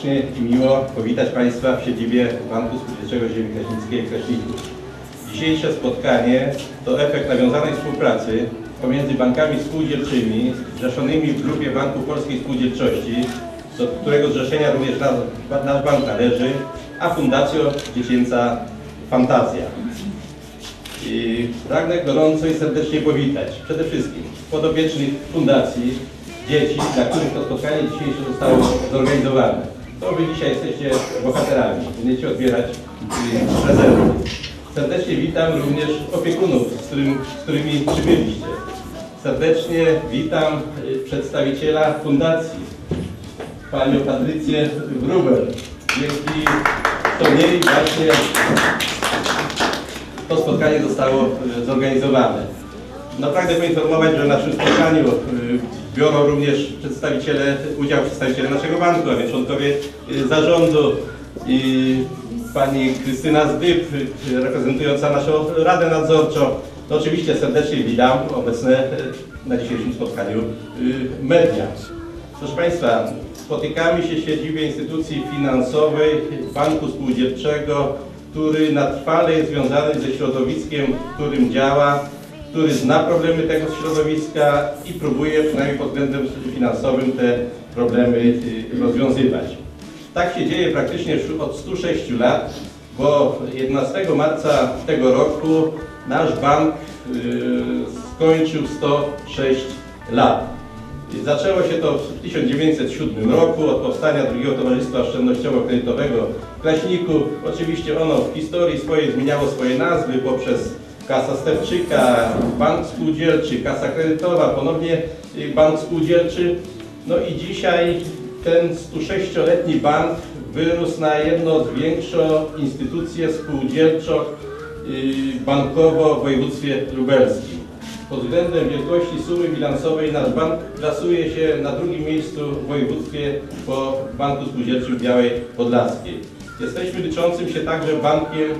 Serdecznie i miło powitać Państwa w siedzibie Banku Spółdzielczego Ziemi Kraśnickiej w Kraśniku. Dzisiejsze spotkanie to efekt nawiązanej współpracy pomiędzy bankami spółdzielczymi zrzeszonymi w Grupie Banku Polskiej Spółdzielczości, do którego zrzeszenia również nasz, nasz bank należy, a Fundacją Dziecięca Fantazja. I pragnę gorąco i serdecznie powitać przede wszystkim podopiecznych fundacji, dzieci, dla których to spotkanie dzisiejsze zostało zorganizowane. To Wy dzisiaj jesteście bohaterami, będziecie odbierać y, prezenty. Serdecznie witam również opiekunów, z, którym, z którymi przybyliście. Serdecznie witam y, przedstawiciela fundacji, panią Patrycję Gruber. Dzięki to niej właśnie to spotkanie zostało zorganizowane. Pragnę poinformować, że w naszym spotkaniu e, biorą również przedstawiciele, udział przedstawiciele naszego banku, a więc członkowie e, zarządu i pani Krystyna Zdyb, e, reprezentująca naszą Radę Nadzorczą. No, oczywiście serdecznie witam obecne e, na dzisiejszym spotkaniu media. Proszę Państwa, spotykamy się w siedzibie instytucji finansowej Banku Spółdzielczego, który na trwale jest związany ze środowiskiem, w którym działa, który zna problemy tego środowiska i próbuje przynajmniej pod względem finansowym te problemy y, rozwiązywać. Tak się dzieje praktycznie od 106 lat, bo 11 marca tego roku nasz bank y, skończył 106 lat. Zaczęło się to w 1907 roku od powstania drugiego Towarzystwa Oszczędnościowo-Kredytowego w Kraśniku. Oczywiście ono w historii swojej zmieniało swoje nazwy poprzez Kasa Stewczyka, Bank Spółdzielczy, Kasa Kredytowa, ponownie y, Bank Spółdzielczy. No i dzisiaj ten 106-letni bank wyrósł na jedną z większą instytucję spółdzielczą y, bankowo w województwie lubelskim. Pod względem wielkości sumy bilansowej nasz bank plasuje się na drugim miejscu w województwie po Banku Spółdzielczym Białej Podlaskiej. Jesteśmy liczącym się także bankiem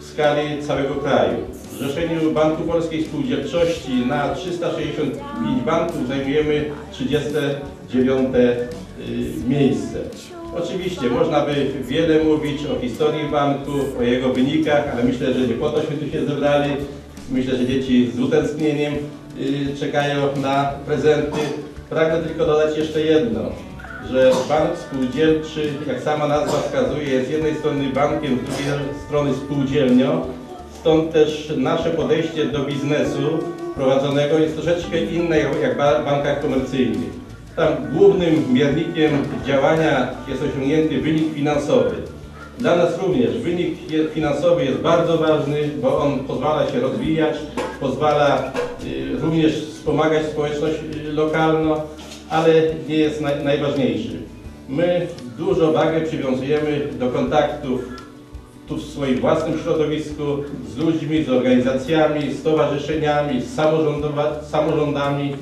w skali całego kraju. Zrzeszeniu Banku Polskiej Spółdzielczości na 365 banków zajmujemy 39 y, miejsce. Oczywiście można by wiele mówić o historii banku, o jego wynikach, ale myślę, że nie po tośmy tu się zebrali. Myślę, że dzieci z utęsknieniem y, czekają na prezenty. Pragnę tylko dodać jeszcze jedno, że bank spółdzielczy, jak sama nazwa wskazuje, jest z jednej strony bankiem, z drugiej strony spółdzielnią. Stąd też nasze podejście do biznesu prowadzonego jest troszeczkę inne jak w bankach komercyjnych. Tam głównym miernikiem działania jest osiągnięty wynik finansowy. Dla nas również wynik finansowy jest bardzo ważny, bo on pozwala się rozwijać, pozwala y, również wspomagać społeczność y, lokalną, ale nie jest naj, najważniejszy. My dużo wagę przywiązujemy do kontaktów tu w swoim własnym środowisku, z ludźmi, z organizacjami, stowarzyszeniami, z samorządami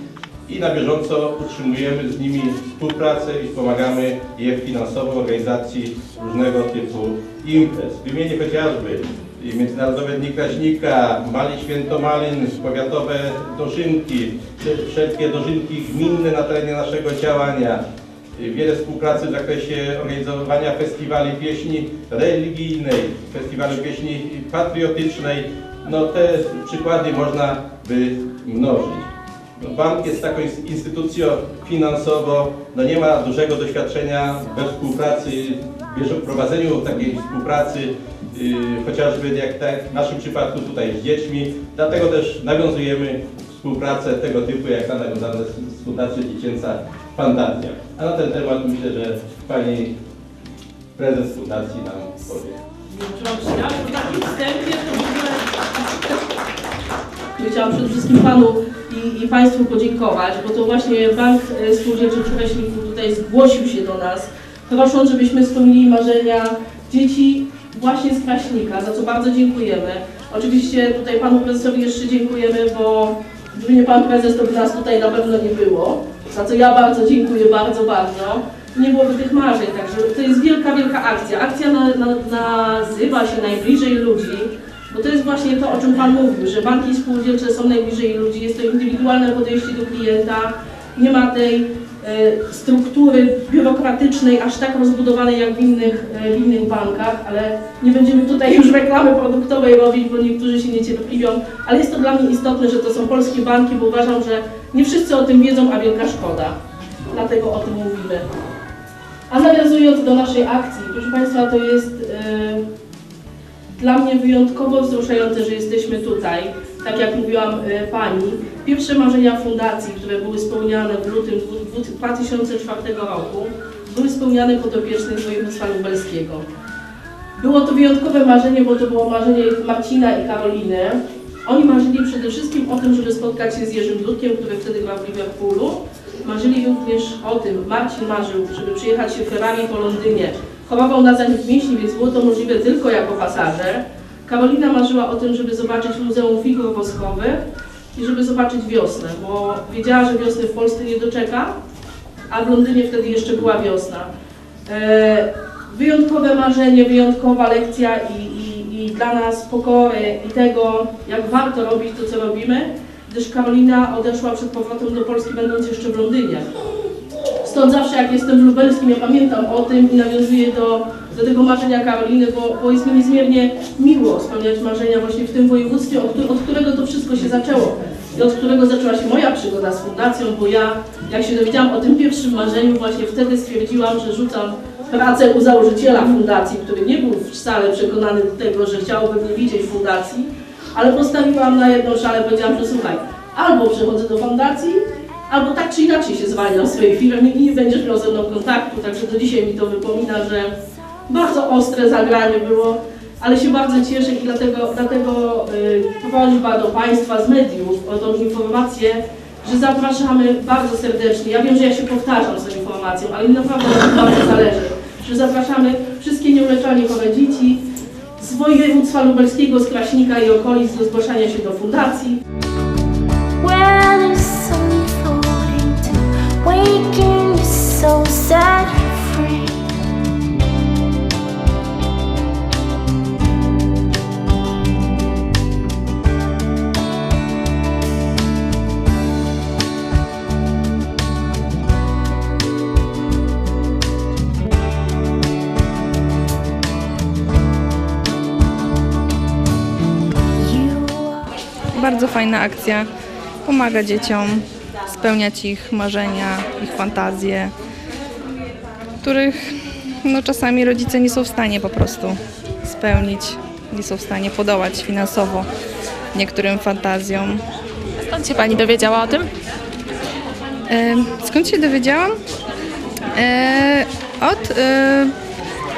i na bieżąco utrzymujemy z nimi współpracę i wspomagamy je finansowo organizacji różnego typu imprez. Wymienię chociażby Międzynarodowe Dni Kraśnika, Mali Świętomalin, powiatowe dożynki, wszelkie dożynki gminne na terenie naszego działania, wiele współpracy w zakresie organizowania festiwali pieśni religijnej, festiwalu pieśni patriotycznej. No te przykłady można by mnożyć. No, Bank jest taką ins- instytucją finansowo, no nie ma dużego doświadczenia we współpracy, w prowadzeniu takiej współpracy, yy, chociażby jak w naszym przypadku tutaj z dziećmi. Dlatego też nawiązujemy współpracę tego typu, jak ta nawiązana z Fundacją Dziecięca Fantazja. A na ten temat myślę, że Pani Prezes Fundacji nam powie. Chciałam przede wszystkim Panu i, i Państwu podziękować, bo to właśnie Bank Spółdzielczy w Kraśniku tutaj zgłosił się do nas, prosząc, żebyśmy spełnili marzenia dzieci właśnie z Kraśnika, za co bardzo dziękujemy. Oczywiście tutaj Panu Prezesowi jeszcze dziękujemy, bo gdyby nie Pan Prezes, to by nas tutaj na pewno nie było, za co ja bardzo dziękuję, bardzo, bardzo. Nie byłoby tych marzeń, także to jest wielka, wielka akcja. Akcja na, na, nazywa się Najbliżej Ludzi, bo to jest właśnie to, o czym Pan mówił, że banki spółdzielcze są najbliżej ludzi, jest to indywidualne podejście do klienta, nie ma tej e, struktury biurokratycznej aż tak rozbudowanej jak w innych, e, w innych bankach, ale nie będziemy tutaj już reklamy produktowej robić, bo niektórzy się niecierpliwią, ale jest to dla mnie istotne, że to są polskie banki, bo uważam, że nie wszyscy o tym wiedzą, a wielka szkoda. Dlatego o tym mówimy. A nawiązując do naszej akcji, proszę Państwa, to jest e, dla mnie wyjątkowo wzruszające, że jesteśmy tutaj. Tak jak mówiłam e, Pani, pierwsze marzenia fundacji, które były spełniane w lutym dwu- dwu- 2004 roku, były spełniane podopiecznych województwa lubelskiego. Było to wyjątkowe marzenie, bo to było marzenie Marcina i Karoliny. Oni marzyli przede wszystkim o tym, żeby spotkać się z Jerzym Dudkiem, który wtedy grał w Liverpoolu. Marzyli również o tym, Marcin marzył, żeby przyjechać się Ferrari po Londynie. Chorował na zanik mięśni, więc było to możliwe tylko jako pasażer. Karolina marzyła o tym, żeby zobaczyć Muzeum Figur Woskowych i żeby zobaczyć wiosnę, bo wiedziała, że wiosny w Polsce nie doczeka, a w Londynie wtedy jeszcze była wiosna. E, wyjątkowe marzenie, wyjątkowa lekcja i, dla nas pokory i tego, jak warto robić to, co robimy, gdyż Karolina odeszła przed powrotem do Polski, będąc jeszcze w Londynie. Stąd zawsze jak jestem w Lubelskim, ja pamiętam o tym i nawiązuję do, do tego marzenia Karoliny, bo, bo jest mi niezmiernie miło spełniać marzenia właśnie w tym województwie, od, od którego to wszystko się zaczęło i od którego zaczęła się moja przygoda z fundacją, bo ja, jak się dowiedziałam o tym pierwszym marzeniu, właśnie wtedy stwierdziłam, że rzucam pracę u założyciela fundacji, który nie był wcale przekonany do tego, że chciałby mnie widzieć w fundacji, ale postawiłam na jedną szalę, powiedziałam, że słuchaj, albo przechodzę do fundacji, albo tak czy inaczej się zwalniam z swojej firmy i nie będziesz miał ze mną kontaktu, także do dzisiaj mi to wypomina, że bardzo ostre zagranie było, ale się bardzo cieszę i dlatego, dlatego y, prośba do Państwa z mediów o tą informację, że zapraszamy bardzo serdecznie. Ja wiem, że ja się powtarzam z tą informacją, ale mi naprawdę bardzo zależy, że zapraszamy wszystkie nieuleczalnie chore dzieci z województwa lubelskiego, z Kraśnika i okolic do zgłaszania się do fundacji. Where Bardzo fajna akcja. Pomaga dzieciom spełniać ich marzenia, ich fantazje, których no, czasami rodzice nie są w stanie po prostu spełnić, nie są w stanie podołać finansowo niektórym fantazjom. Skąd się Pani dowiedziała o tym? E, skąd się dowiedziałam? E, od e,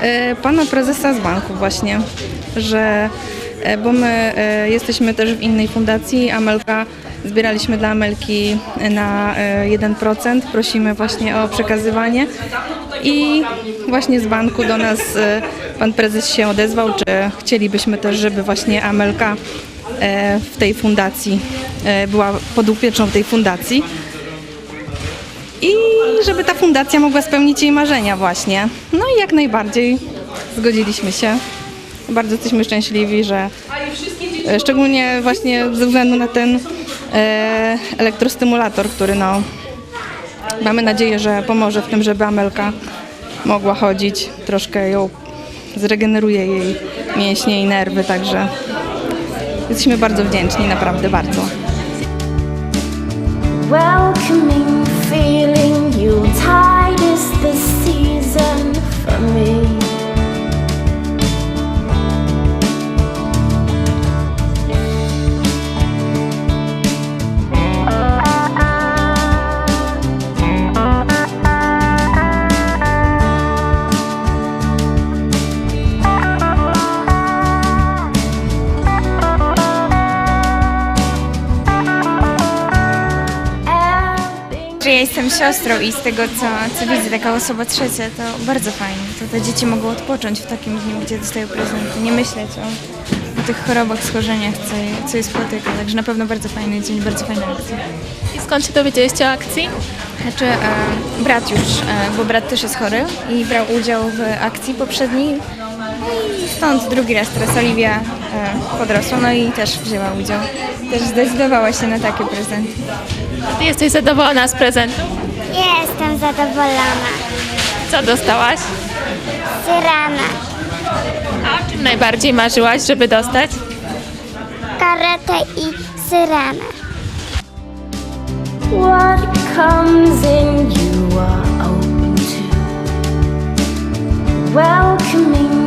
e, pana prezesa z banku właśnie, że bo my e, jesteśmy też w innej fundacji, Amelka, zbieraliśmy dla Amelki na e, 1%, prosimy właśnie o przekazywanie i właśnie z banku do nas e, pan prezes się odezwał, czy chcielibyśmy też, żeby właśnie Amelka e, w tej fundacji e, była podupieczą tej fundacji i żeby ta fundacja mogła spełnić jej marzenia właśnie. No i jak najbardziej zgodziliśmy się. Bardzo jesteśmy szczęśliwi, że e, szczególnie właśnie ze względu na ten e, elektrostymulator, który no mamy nadzieję, że pomoże w tym, żeby Amelka mogła chodzić, troszkę ją zregeneruje jej mięśnie i nerwy, także jesteśmy bardzo wdzięczni, naprawdę bardzo. welcoming feeling. Yuletide is the season for me. Siostrą i z tego co, co widzę, taka osoba trzecia, to bardzo fajnie. To te dzieci mogą odpocząć w takim dniu, gdzie dostają prezenty, nie myśleć o, o tych chorobach, schorzeniach, co, co je spotyka. Także na pewno bardzo fajny dzień, bardzo fajna akcja. I skąd się dowiedzieliście o akcji? Znaczy e, brat już, e, bo brat też jest chory i brał udział w akcji poprzedniej. No i stąd drugi raz teraz Oliwia e, podrosła, no i też wzięła udział. Też zdecydowała się na takie prezenty. Ty jesteś zadowolona z prezentu? Jestem zadowolona. Co dostałaś? Syrena. A o czym najbardziej marzyłaś, żeby dostać? Karetę i syrenę. What comes in you are open to. Welcoming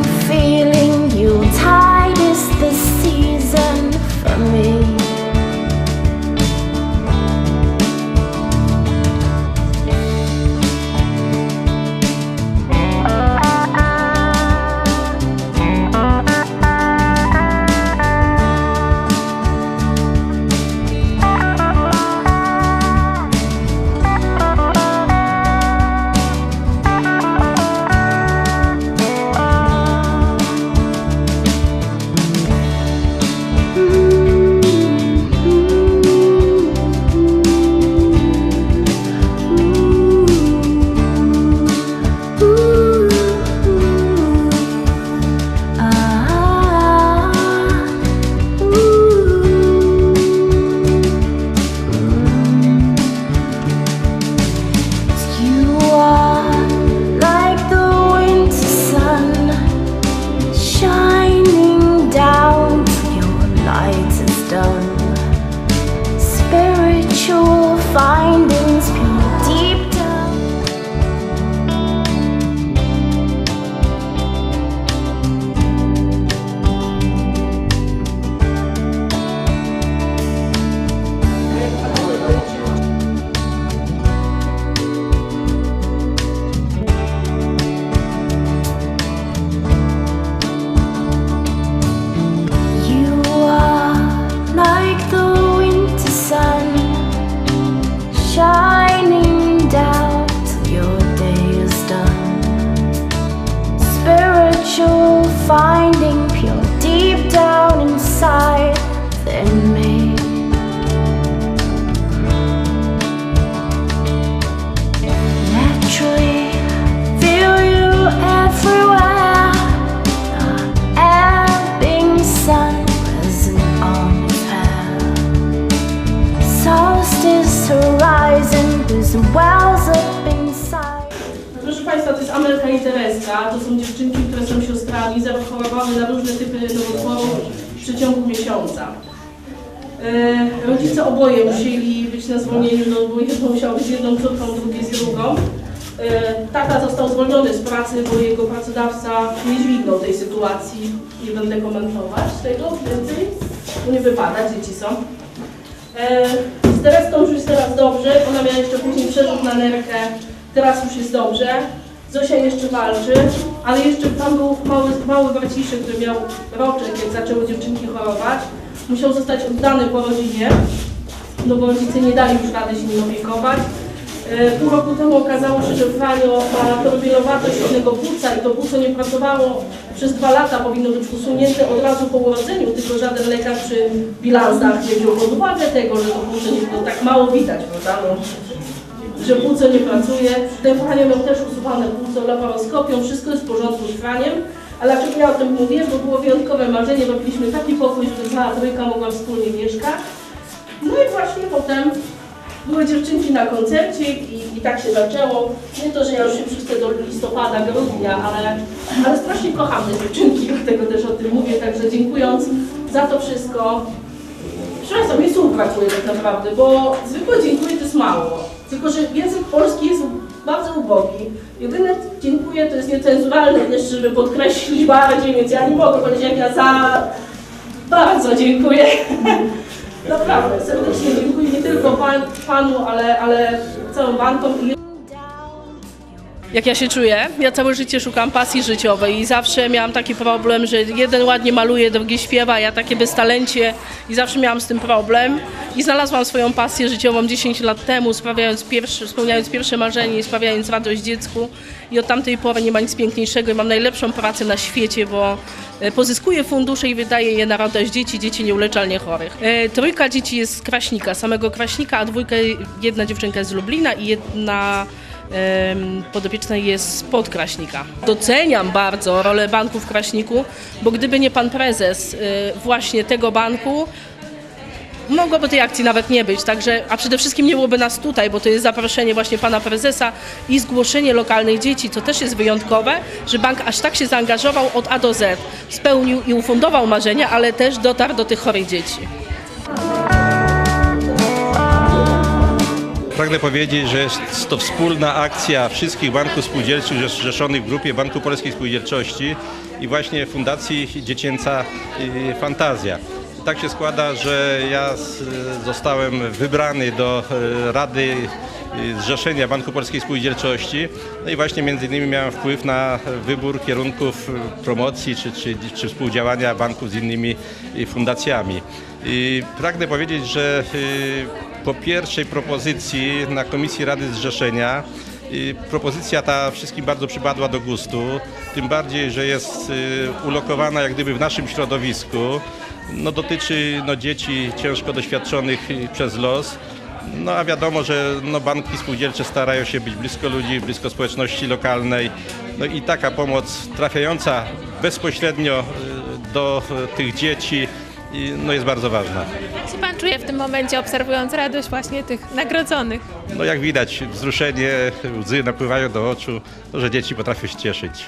Tereska. To są dziewczynki, które są siostrami, zachorowały na różne typy nowotworów w przeciągu miesiąca. E, rodzice oboje musieli być na zwolnieniu, no bo jedno musiało być jedną córką, drugie z drugą. E, tata został zwolniony z pracy, bo jego pracodawca nie dźwignął tej sytuacji. Nie będę komentować tego więcej, bo nie wypada, dzieci są. E, z Tereską już jest teraz dobrze, ona miała jeszcze później przerzut na nerkę, teraz już jest dobrze. Zosia jeszcze walczy, ale jeszcze tam był mały, mały braciszek, który miał roczek, jak zaczęły dziewczynki chorować. Musiał zostać oddany po rodzinie, no bo rodzice nie dali już rady się nim opiekować. E, Pół roku temu okazało się, że Franio ma chorobielowatość jednego płuca i to płuco nie pracowało przez dwa lata, powinno być usunięte od razu po urodzeniu, tylko żaden lekarz przy bilansach nie wziął pod uwagę tego, że to płuco nie to tak mało widać, prawda? No, że płuco nie pracuje. Franio miał też usuwane płuco laparoskopią, wszystko jest w porządku z Franiem. Ale dlaczego ja o tym mówię? Bo było wyjątkowe marzenie, robiliśmy taki pokój, żeby cała trójka mogła wspólnie mieszkać. No i właśnie potem były dziewczynki na koncercie i, i tak się zaczęło. Nie to, że ja już się przyszłe do listopada, grudnia, ale, ale strasznie kocham te dziewczynki, dlatego też o tym mówię. Także dziękując za to wszystko. Przepraszam, mi słów brakuje tak naprawdę, bo zwykłe dziękuję to jest mało. Tylko, że język polski jest bardzo ubogi. Jedyne dziękuję to jest niecenzuralne też, żeby podkreślić bardziej, więc ja nie mogę powiedzieć jak ja za... Bardzo dziękuję. Naprawdę, serdecznie dziękuję nie tylko pan, panu, ale, ale całym bankom jak ja się czuję? Ja całe życie szukam pasji życiowej i zawsze miałam taki problem, że jeden ładnie maluje, drugi śpiewa, ja takie beztalencie i zawsze miałam z tym problem. I znalazłam swoją pasję życiową 10 lat temu, sprawiając pierwszy, spełniając pierwsze marzenie i sprawiając radość dziecku. I od tamtej pory nie ma nic piękniejszego i mam najlepszą pracę na świecie, bo e, pozyskuję fundusze i wydaję je na radość dzieci, dzieci nieuleczalnie chorych. E, trójka dzieci jest z Kraśnika, samego Kraśnika, a dwójka, jedna dziewczynka jest z Lublina i jedna em, podopieczna jest spod Kraśnika. Doceniam bardzo rolę banku w Kraśniku, bo gdyby nie pan prezes y, właśnie tego banku, mogłoby tej akcji nawet nie być, także, a przede wszystkim nie byłoby nas tutaj, bo to jest zaproszenie właśnie pana prezesa i zgłoszenie lokalnych dzieci, co też jest wyjątkowe, że bank aż tak się zaangażował od A do Z, spełnił i ufundował marzenia, ale też dotarł do tych chorych dzieci. Pragnę powiedzieć, że jest to wspólna akcja wszystkich banków spółdzielczych zrzeszonych w grupie Banku Polskiej Spółdzielczości i właśnie Fundacji Dziecięca y, Fantazja. Tak się składa, że ja zostałem wybrany do e, Rady y, Zrzeszenia Banku Polskiej Spółdzielczości. No i właśnie między innymi miałem wpływ na wybór kierunków y, promocji czy, czy, czy współdziałania banków z innymi y, fundacjami. I pragnę powiedzieć, że y, po pierwszej propozycji na Komisji Rady Zrzeszenia propozycja ta wszystkim bardzo przypadła do gustu, tym bardziej, że jest y, ulokowana jak gdyby w naszym środowisku. No, dotyczy no, dzieci ciężko doświadczonych przez los. No a wiadomo, że no, banki spółdzielcze starają się być blisko ludzi, blisko społeczności lokalnej. No i taka pomoc trafiająca bezpośrednio y, do y, tych dzieci y, no, jest bardzo ważna. Jak się pan czuje w tym momencie, obserwując radość właśnie tych nagrodzonych? No jak widać, wzruszenie, łzy napływają do oczu, to, że dzieci potrafią się cieszyć.